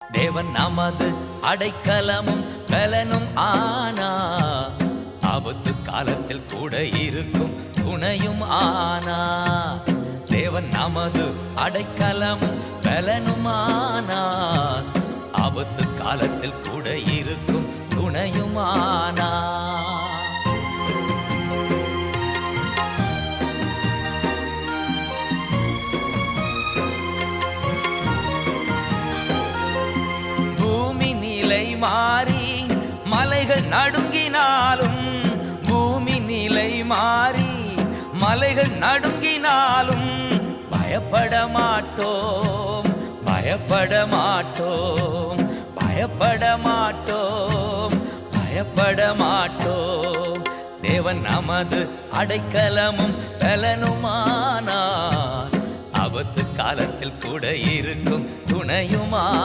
தேவன் நமது அடைக்கலமும் கலனும் ஆனா. ஆபத்து காலத்தில் கூட இருக்கும் துணையும் ஆனா. தேவன் நமது அடைக்கலமும் கலனும் ஆனா. ஆபத்து காலத்தில் கூட இருக்கும் துணையும் ஆனா மாறி மலைகள் நடுங்கினாலும் பூமி நிலை மாறி மலைகள் நடுங்கினாலும் பயப்பட மாட்டோம் பயப்பட மாட்டோம் பயப்பட மாட்டோம் பயப்பட மாட்டோம். தேவன் நமது அடைக்கலமும் பலனுமானார் ஆபத்து காலத்தில் கூட இருக்கும் துணையுமா?